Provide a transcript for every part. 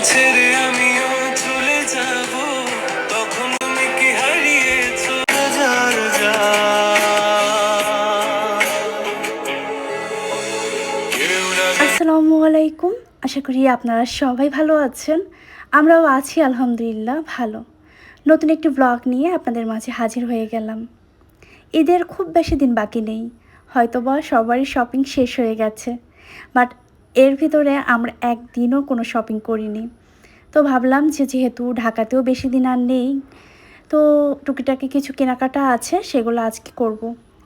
ছেড়ে চলে যাব। তখন তুমি কি আসসালামু আলাইকুম। আশা করি আপনারা সবাই ভালো আছেন। আমরাও আছি, আলহামদুলিল্লাহ, ভালো। নতুন একটি ব্লগ নিয়ে আপনাদের মাঝে হাজির হয়ে গেলাম। ঈদের খুব বেশি দিন বাকি নেই। হয়তোবা সবারই শপিং শেষ হয়ে গেছে। বাট এর ভিতরে আমরা একদিনও কোনো শপিং করিনি। তো ভাবলাম যে যেহেতু ঢাকাতেও বেশি দিন আর নেই, তো টুকিটাকি কিছু কেনাকাটা আছে, সেগুলো আজকে করব।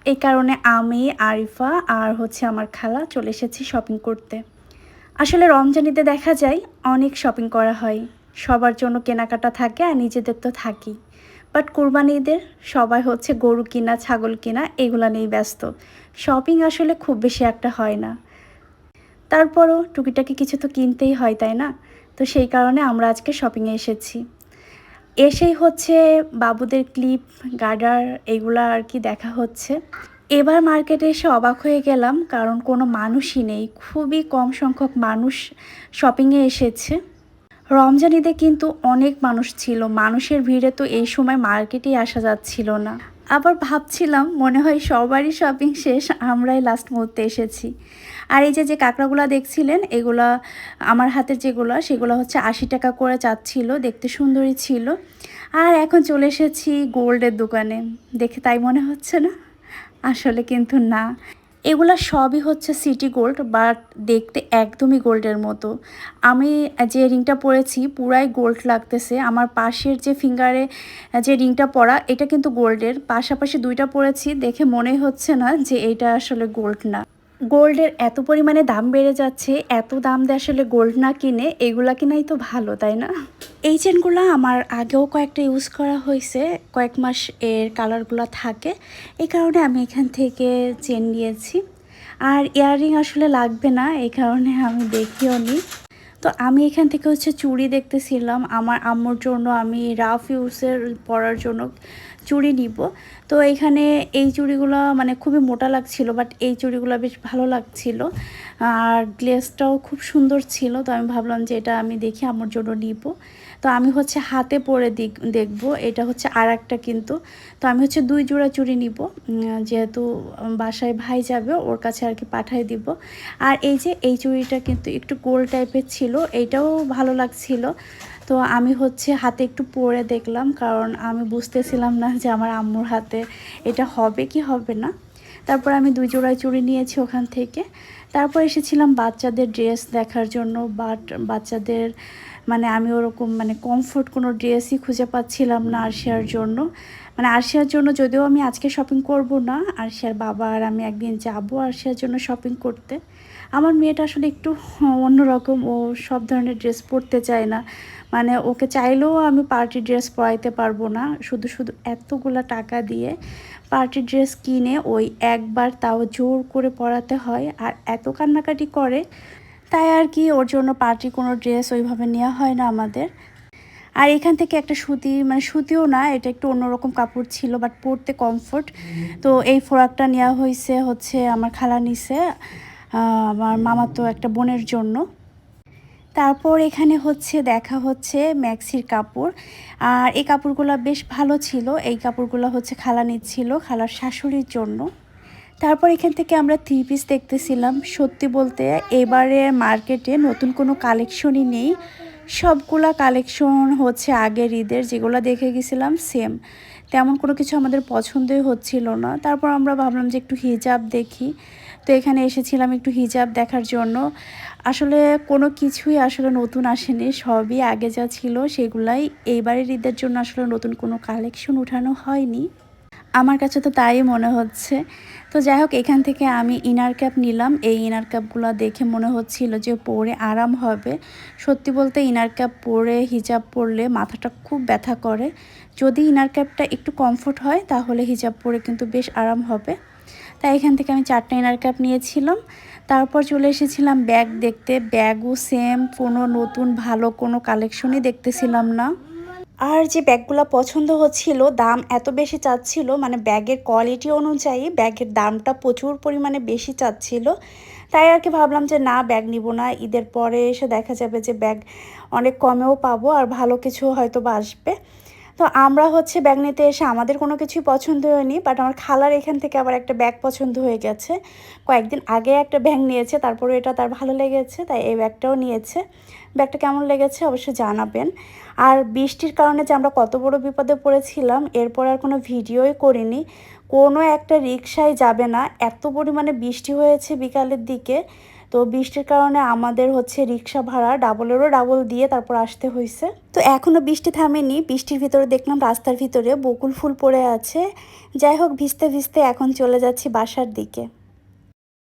এই কারণে আমি, আরিফা আর হচ্ছে আমার খালা চলে এসেছি শপিং করতে। আসলে রমজানিতে দেখা যায় অনেক শপিং করা হয়। সবার জন্য কেনাকাটা থাকে আর নিজেদের তো থাকি বাট কোরবানি ঈদের সবাই হচ্ছে গরু কিনা, ছাগল কিনা, এগুলো নিয়েই ব্যস্ত। শপিং আসলে খুব বেশি একটা হয় না। তারপরও টুকিটাকি কিছু তো কিনতেই হয়, তাই না? তো সেই কারণে আমরা আজকে শপিংয়ে এসেছি। এসেই হচ্ছে বাবুদের ক্লিপ গার্ডার এগুলো আর কি দেখা হচ্ছে। এবার মার্কেটে এসে অবাক হয়ে গেলাম, কারণ কোনো মানুষই নেই। খুবই কম সংখ্যক মানুষ শপিংয়ে এসেছে। রমজান ঈদে কিন্তু অনেক মানুষ ছিল। মানুষের ভিড়ে তো এই সময় মার্কেটেই আসা যাচ্ছিল না। আবার ভাবছিলাম মনে হয় সবারই শপিং শেষ, আমরাই লাস্ট মুহূর্তে এসেছি। আর এই যে যে কাঁকড়াগুলো দেখছিলেন, এগুলা আমার হাতের যেগুলো, সেগুলো হচ্ছে আশি টাকা করে চাচ্ছিল, দেখতে সুন্দরী ছিল। আর এখন চলে এসেছি গোল্ডের দোকানে, দেখে তাই মনে হচ্ছে না? আসলে কিন্তু না। এগুলা সবই হচ্ছে সিটি গোল্ড বাট দেখতে একদমই গোল্ডের মতো। আমি যে রিংটা পরেছি, পুরাই গোল্ড লাগতেছে। আমার পাশের যে ফিঙ্গারে যে রিংটা পরা, এটা কিন্তু গোল্ডের। পাশাপাশি দুইটা পরেছি, দেখে মনে হচ্ছে না যে এটা আসলে গোল্ড না। গোল্ডের এত পরিমাণে দাম বেড়ে যাচ্ছে, এত দাম দিয়ে আসলে গোল্ড না কিনে এগুলা কিনাই তো ভালো, তাই না? এই চেনগুলো আমার আগেও কয়েকটা ইউজ করা হয়েছে, কয়েক মাস এর কালারগুলো থাকে, এই কারণে আমি এখান থেকে চেন নিয়েছি। আর ইয়াররিং আসলে লাগবে না, এই কারণে আমি দেখিও নি তো আমি এখান থেকে হচ্ছে চুড়ি দেখতেছিলাম। আমার আম্মুর জন্য আমি রাফ ইউজের পরার জন্য চুড়ি নিব। তো এখানে এই চুড়িগুলো মানে খুবই মোটা লাগছিল বাট এই চুড়িগুলো বেশ ভালো লাগছিল। আর গ্লেসটাও খুব সুন্দর ছিল, তো আমি ভাবলাম যে এটা আমি দেখি আমার জন্য নিব। তো আমি হচ্ছে হাতে পরে দেখব, এটা হচ্ছে আর একটা কিন্তু। তো আমি হচ্ছে দুই জোড়া চুড়ি নিব যেহেতু বাসায় ভাই যাবে, ওর কাছে আর কি পাঠাই দিব। আর এই যে, এই চুড়িটা কিন্তু একটু গোল টাইপের ছিল এইটাও ভালো লাগছিল। তো আমি হচ্ছে হাতে একটু পরে দেখলাম, কারণ আমি বুঝতেছিলাম না যে আমার আম্মুর হাতে এটা হবে কি হবে না। তারপর আমি দুই জোড়ায় চুড়ি নিয়েছি ওখান থেকে। তারপর এসেছিলাম বাচ্চাদের ড্রেস দেখার জন্য, বাট বাচ্চাদের মানে আমি ওরকম মানে কমফোর্ট কোনো ড্রেসই খুঁজে পাচ্ছিলাম না আরশিয়ার জন্য। মানে আরশিয়ার জন্য যদিও আমি আজকে শপিং করব না, আরশিয়ার বাবা আর আমি একদিন যাব আরশিয়ার জন্য শপিং করতে। আমার মেয়েটা আসলে একটু অন্যরকম, ও সব ধরনের ড্রেস পরতে চায় না। মানে ওকে চাইলেও আমি পার্টি ড্রেস পরাইতে পারব না। শুধু শুধু এতগুলো টাকা দিয়ে পার্টি ড্রেস কিনে ওই একবার তাও জোর করে পরাতে হয় আর এত কান্নাকাটি করে, তাই আর কি ওর জন্য পার্টি কোনো ড্রেস ওইভাবে নেওয়া হয় না আমাদের। আর এখান থেকে একটা সুতি মানে সুতিও না, এটা একটু অন্যরকম কাপড় ছিল বাট পরতে কমফোর্ট তো এই ফোরাকটা নেওয়া হয়েছে হচ্ছে আমার খালা নিছে আমার মামা তো একটা বোনের জন্য। তারপর এখানে হচ্ছে, দেখা হচ্ছে ম্যাক্সির কাপড়। আর এই কাপড়গুলো বেশ ভালো ছিল। এই কাপড়গুলো হচ্ছে খালা নিচ্ছিল খালার শাশুড়ির জন্য। তারপর এখান থেকে আমরা থ্রি পিস দেখতেছিলাম। সত্যি বলতে এবারে মার্কেটে নতুন কোনো কালেকশনই নেই। সবগুলা কালেকশন হচ্ছে আগের ঈদের, যেগুলো দেখে গেছিলাম সেম তেমন কোনো কিছু আমাদের পছন্দই হচ্ছিল না। তারপর আমরা ভাবলাম যে একটু হিজাব দেখি। তো এখানে এসেছিলাম একটু হিজাব দেখার জন্য। আসলে কোনো কিছুই আসলে নতুন আসেনি, সবই আগে যা ছিল সেগুলাই। এইবারের ঈদের জন্য আসলে নতুন কোনো কালেকশন উঠানো হয়নি। আমার কাছে তো তাই মনে হচ্ছে। তো যাই হোক, এখান থেকে আমি ইনার ক্যাপ নিলাম। এই ইনার ক্যাপগুলো দেখে মনে হচ্ছিল যে পরে আরাম হবে। সত্যি বলতে ইনার ক্যাপ পরে হিজাব পরলে মাথাটা খুব ব্যথা করে। যদি ইনার ক্যাপটা একটু কমফোর্ট হয়, তাহলে হিজাব পরে কিন্তু বেশ আরাম হবে। তাই এখান থেকে আমি চারটা ইনার ক্যাপ নিয়েছিলাম। তারপর চলে এসেছিলাম ব্যাগ দেখতে। ব্যাগও সেম কোনো নতুন ভালো কোনো কালেকশনই দেখতেছিলাম না। আর যে ব্যাগগুলো পছন্দ হচ্ছিল, দাম এত বেশি চাচ্ছিল মানে ব্যাগের কোয়ালিটি অনুযায়ী ব্যাগের দামটা প্রচুর পরিমাণে বেশি চাচ্ছিল। তাই আর কি ভাবলাম যে না, ব্যাগ নিব না। ঈদের পরে এসে দেখা যাবে যে ব্যাগ অনেক কমেও পাবো আর ভালো কিছু হয়তো বা আসবে। তো আমরা হচ্ছে ব্যাগ নিতে এসে আমাদের কোনো কিছুই পছন্দ হয়নি বাট আমার খালার এখান থেকে আবার একটা ব্যাগ পছন্দ হয়ে গেছে। কয়েকদিন আগে একটা ব্যাগ নিয়েছে তারপরে এটা তার ভালো লেগেছে, তাই এই ব্যাগটাও নিয়েছে। ব্যাগটা কেমন লেগেছে অবশ্যই জানাবেন। আর বৃষ্টির কারণে যে আমরা কত বড় বিপদে পড়েছিলাম, এরপর আর কোনো ভিডিওই করিনি। কোনো একটা রিক্সায় যাবে না, এত পরিমাণে বৃষ্টি হয়েছে বিকালের দিকে। তো বৃষ্টির কারণে আমাদের হচ্ছে রিক্সা ভাড়া ডাবলেরও ডাবল দিয়ে তারপর আসতে হয়েছে। তো এখনও বৃষ্টি থামেনি, বৃষ্টির ভিতরে দেখলাম রাস্তার ভিতরে বকুল ফুল পড়ে আছে। যাই হোক, ভিজতে ভিজতে এখন চলে যাচ্ছি বাসার দিকে।